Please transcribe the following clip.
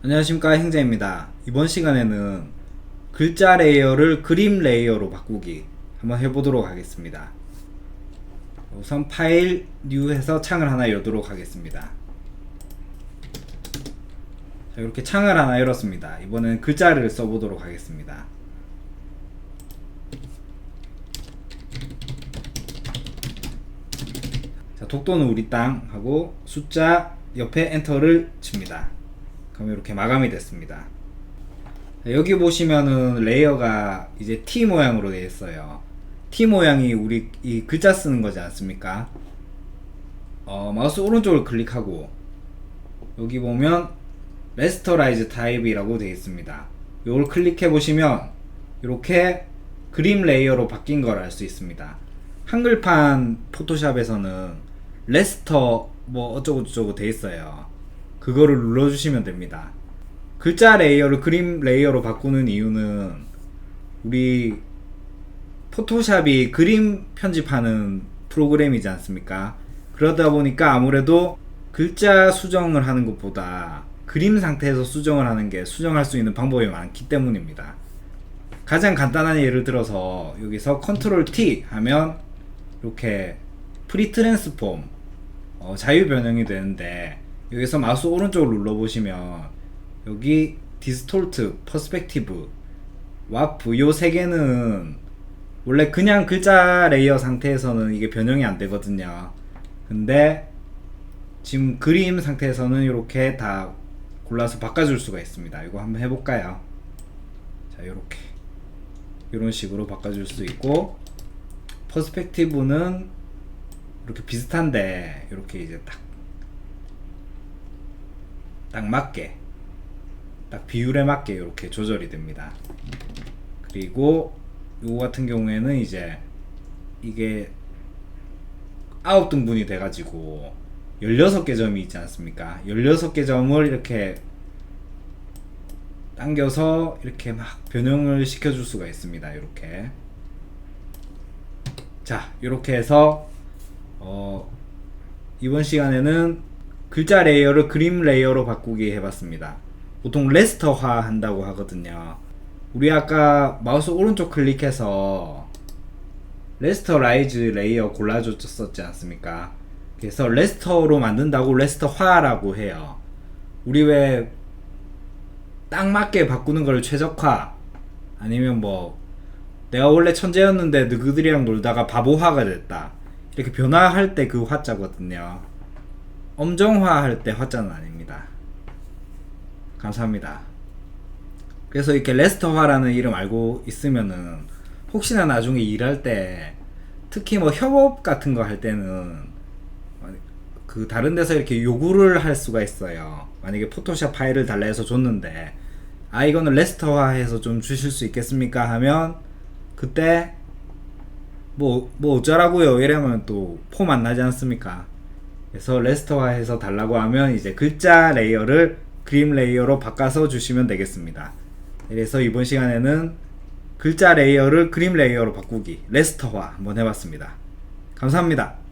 안녕하십니까 행자입니다. 이번 시간에는 글자 레이어를 그림 레이어로 바꾸기 한번 해보도록 하겠습니다. 우선 파일 뉴 해서 창을 하나 열도록 하겠습니다. 자, 이렇게 창을 하나 열었습니다. 이번엔 글자를 써보도록 하겠습니다. 자, 독도는 우리 땅 하고 숫자 옆에 엔터를 칩니다. 그럼 이렇게 마감이 됐습니다. 자, 여기 보시면은 레이어가 이제 T 모양으로 되어 있어요. T 모양이 우리 이 글자 쓰는 거지 않습니까? 어, 마우스 오른쪽을 클릭하고 여기 보면 레스터라이즈 타입이라고 되어 있습니다. 이걸 클릭해 보시면 이렇게 그림 레이어로 바뀐 걸 알 수 있습니다. 한글판 포토샵에서는 레스터 뭐 어쩌고 저쩌고 돼 있어요. 그거를 눌러주시면 됩니다. 글자 레이어를 그림 레이어로 바꾸는 이유는 우리 포토샵이 그림 편집하는 프로그램이지 않습니까? 그러다 보니까 아무래도 글자 수정을 하는 것보다 그림 상태에서 수정을 하는 게 수정할 수 있는 방법이 많기 때문입니다. 가장 간단한 예를 들어서 여기서 컨트롤 T 하면 이렇게 프리 트랜스폼 어, 자유 변형이 되는데 여기서 마우스 오른쪽을 눌러 보시면 여기 디스톨트, 퍼스펙티브, 와프 요 세 개는 원래 그냥 글자 레이어 상태에서는 이게 변형이 안 되거든요. 근데 지금 그림 상태에서는 이렇게 다 골라서 바꿔줄 수가 있습니다. 이거 한번 해볼까요? 자, 이렇게 이런 식으로 바꿔줄 수 있고 퍼스펙티브는 이렇게 비슷한데 이렇게 이제 딱 딱 맞게 딱 비율에 맞게 이렇게 조절이 됩니다. 그리고 요거 같은 경우에는 이제 이게 아홉 등분이 돼 가지고 16개 점이 있지 않습니까? 16개 점을 이렇게 당겨서 이렇게 막 변형을 시켜줄 수가 있습니다. 이렇게 자 이렇게 해서 어, 이번 시간에는 글자 레이어를 그림 레이어로 바꾸기 해봤습니다. 보통 레스터화 한다고 하거든요. 우리 아까 마우스 오른쪽 클릭해서 레스터라이즈 레이어 골라줬었지 않습니까? 그래서 레스터로 만든다고 레스터화라고 해요. 우리 왜 딱 맞게 바꾸는 걸 최적화 아니면 뭐 내가 원래 천재였는데 너희들이랑 놀다가 바보화가 됐다. 이렇게 변화할 때 그 화자거든요. 엄정화 할 때 화자는 아닙니다. 감사합니다. 그래서 이렇게 레스터화라는 이름 알고 있으면은 혹시나 나중에 일할 때 특히 뭐 협업 같은 거 할 때는 그 다른 데서 이렇게 요구를 할 수가 있어요. 만약에 포토샵 파일을 달라 해서 줬는데 아 이거는 레스터화해서 좀 주실 수 있겠습니까 하면 그때 뭐, 뭐 어쩌라고요 이러면 또 폼 안 나지 않습니까? 그래서 레스터화해서 달라고 하면 이제 글자 레이어를 그림 레이어로 바꿔서 주시면 되겠습니다. 그래서 이번 시간에는 글자 레이어를 그림 레이어로 바꾸기 레스터화 한번 해봤습니다. 감사합니다.